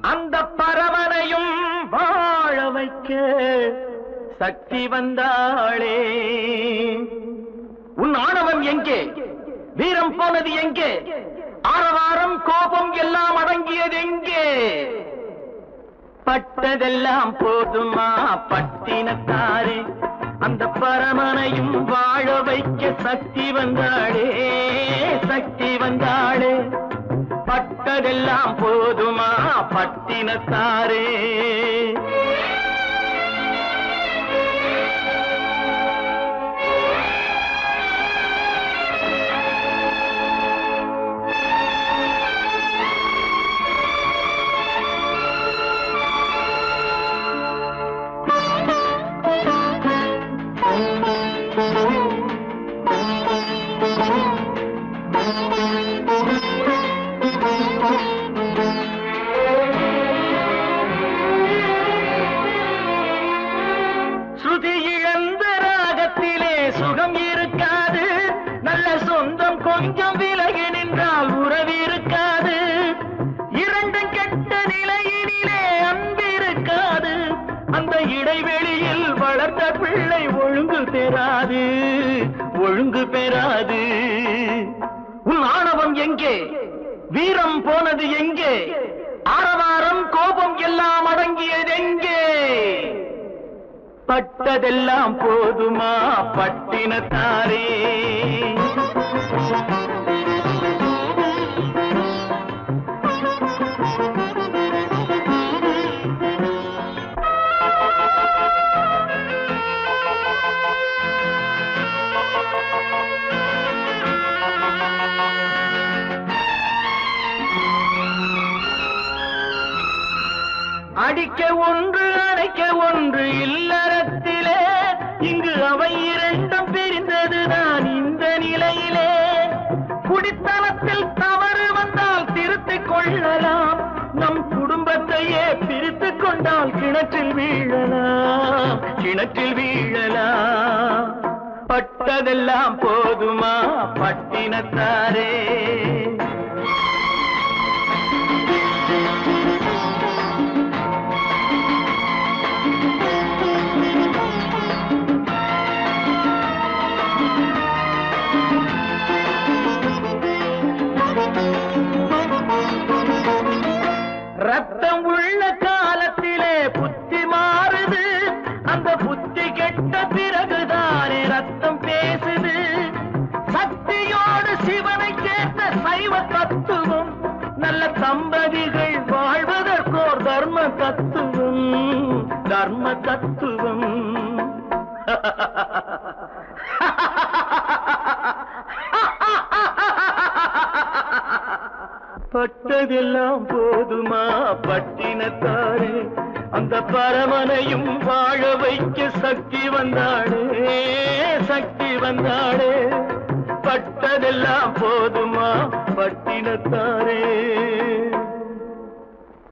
அந்த பரவனையும் வாழ வைக்க சக்தி வந்தாளே. உன் ஆணவம் எங்கே? வீரம் போனது எங்கே? ஆரவாரம் கோபம் எல்லாம் அடங்கியது எங்கே? பட்டதெல்லாம் போதுமா பட்டினத்தாரே? அந்த பரமனையும் வாழ வைக்க சக்தி வந்தாளே சக்தி வந்தாளே. பட்டதெல்லாம் போதுமா? பட்டினத்தாரே பள்ளியில் வளர்ந்த பிள்ளை ஒழுங்கு பெறாது ஒழுங்கு பெறாது. உன் ஆணவம் எங்கே? வீரம் போனது எங்கே? ஆரவாரம் கோபம் எல்லாம் அடங்கியது எங்கே? பட்டதெல்லாம் போதுமா பட்டினத்தாரே? அடிக்க ஒன்று அணைக்க ஒன்று இல்லறத்திலே. இங்கு அவை இரண்டும் பிரிந்ததுதான் இந்த நிலையிலே. குடித்தனத்தில் தவறு வந்தால் திருத்திக் கொள்ளலாம். நம் குடும்பத்தையே பிரித்துக் கொண்டால் கிணற்றில் வீழலாம் கிணற்றில் வீழலாம். பட்டதெல்லாம் போதுமா பட்டினத்தாரே? ரத்தம் உள்ள பட்டதெல்லாம் போதுமா பட்டினத்தாரே? அந்த பரமனையும் வாழ வைக்க சக்தி வந்தாடே சக்தி வந்தாடே பட்டதெல்லாம் போதுமா பட்டினத்தாரே